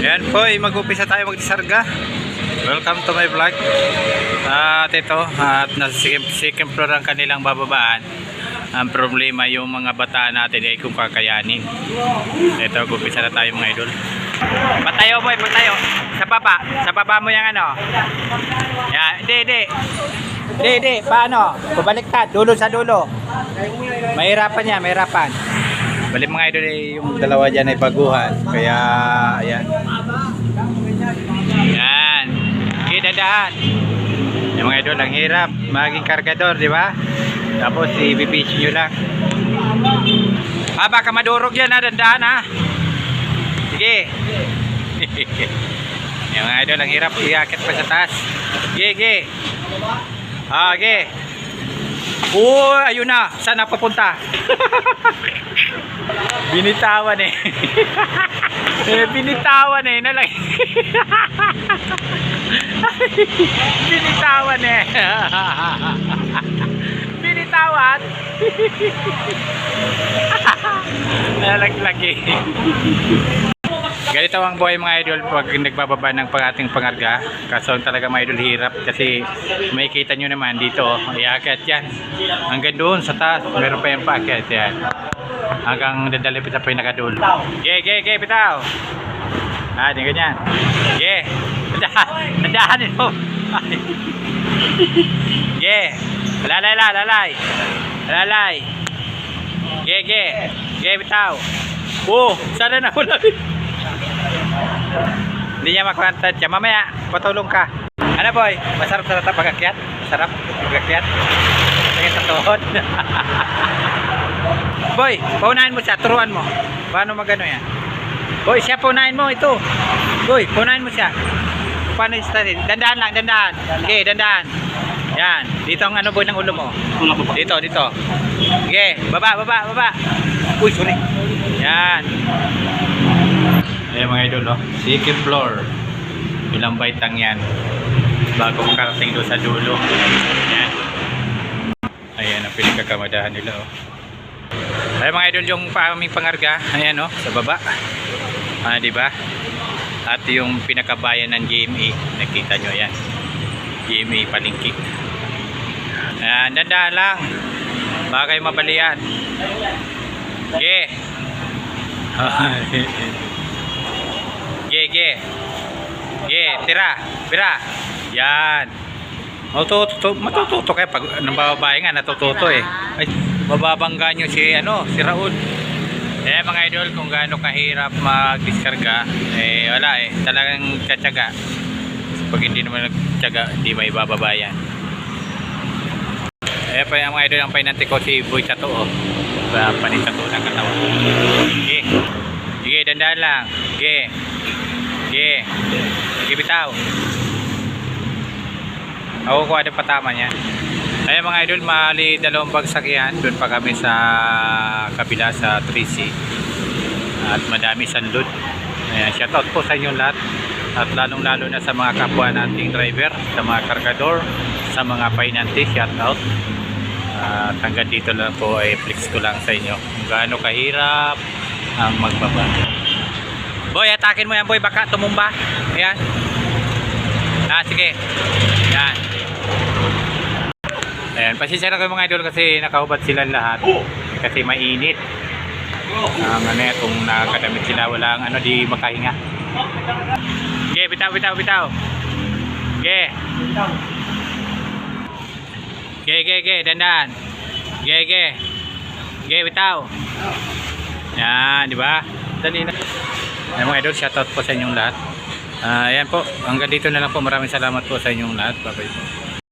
Ayan po, mag-upisa tayo magdisarga. Welcome to my vlog. At ito, at nasa second, floor ang kanilang bababaan. Ang problema yung mga bata natin ay kung kakayanin. Ito, mag-upisa na tayo mga idol. Patayo boy, patayo. Sa baba, sa baba mo yung ano. Yan, hindi, hindi. Hindi, hindi, paano? Pabaliktad, dulo sa dulo. Mahirapan niya, mahirapan. Bali mga idol eh, yung dalawa dyan ay baguhan. Kaya, ayan. Yan. Okay, dadahan. Yung mga idol, ang hirap. Maging kargador, di ba? Tapos, i-bibish nyo lang. Ah, baka madurog yan ha, dandahan ha. Sige. yung mga idol, ang hirap. Iakit pa sa taas. Sige, sige. Ah, sige. Oo, ayun na. Saan na papunta? Binitawan eh. eh binitawan eh. Nalang. binitawan eh. binitawan. Nalaglag eh. Ganito ang buhay mga idol pag nagbababa ng pang ating pangarga. Kaso talaga mga idol hirap kasi may kita nyo naman dito. Iakyat yan. Hanggang doon sa taas. Meron pa yung paakyat yan. Hanggang dadali pa sa pinakadulo. Ge, ge, ge, bitaw. Ah, di ganyan. Ge. Nadahan. Nadahanin mo. Ge. Lalay, lalay, lalay. Ge, ge. Ge, bitaw. Oh, sana na wala. Hindi niya makwanta siya. Mamaya, patulong ka. Ano boy? Masarap sa tatap pagakyat? Masarap pagakyat? Tingin sa tuhod. boy, paunahin mo siya. Turuan mo. Paano magano yan? Boy, siya paunahin mo. Ito. Boy, paunahin mo siya. Paano yung study? Dandaan lang, dandaan. Okay, dandaan. Yan. Dito ang ano boy ng ulo mo. Dito, dito. Okay, baba, baba, baba. Uy, sorry. Yan. Ayan mga idol, oh. second floor. Ilang baitang yan. Bago makarating doon sa dulo. Ayan. Ayan ang pinagkakamadahan nila, oh. Ayan mga idol, yung aming pangarga. Ayan, oh, sa baba. Ah, di ba? At yung pinakabayan ng GMA. Nakita nyo, yan. GMA palingki. Ayan, dandaan lang. Baka kayo mabalian. Okay. Ge, ge. Ge, tira. Tira. Yan. Matututo, matututo kayo pag nang bababae nga natututo eh. Ay, mababangga nyo si ano, si Raul. Eh mga idol, kung gaano kahirap mag-diskarga, eh wala eh, talagang tsatsaga. Pag hindi naman nagtsaga, hindi may bababa yan. Eh pa yung mga idol, ang painante ko si Boy Tato oh. Ba, panitato ng katawan. Sige. Sige, dandaan lang. Sige. Bitaw. Ako ko ada patama niya. Ayun mga idol, mali dalawang bagsak yan. Doon pa kami sa kabila sa 3C. At madami sandod. Ayan, shoutout po sa inyong lahat. At lalong lalo na sa mga kapwa nating driver, sa mga kargador, sa mga painante, shoutout. At hanggang dito lang po ay flex ko lang sa inyo kung gaano kahirap ang magbaba. Boy, atakin mo yan boy, baka tumumba. Ayan. Ah, sige. Yan. Ayan, pasensya na kayo mga idol kasi nakahubad sila lahat. Kasi mainit. Ang ano yan, kung nakadamit sila, walang ano, di makahinga. Okay, bitaw, bitaw, bitaw. Okay. Okay, okay, okay, dandan. Okay, okay. Okay, bitaw. Yan, di ba? Dali na. Ayan mga idol, shoutout po sa inyong lahat. Ah, ayan po, hanggang dito na lang po. Maraming salamat po sa inyong lahat. Bye-bye po.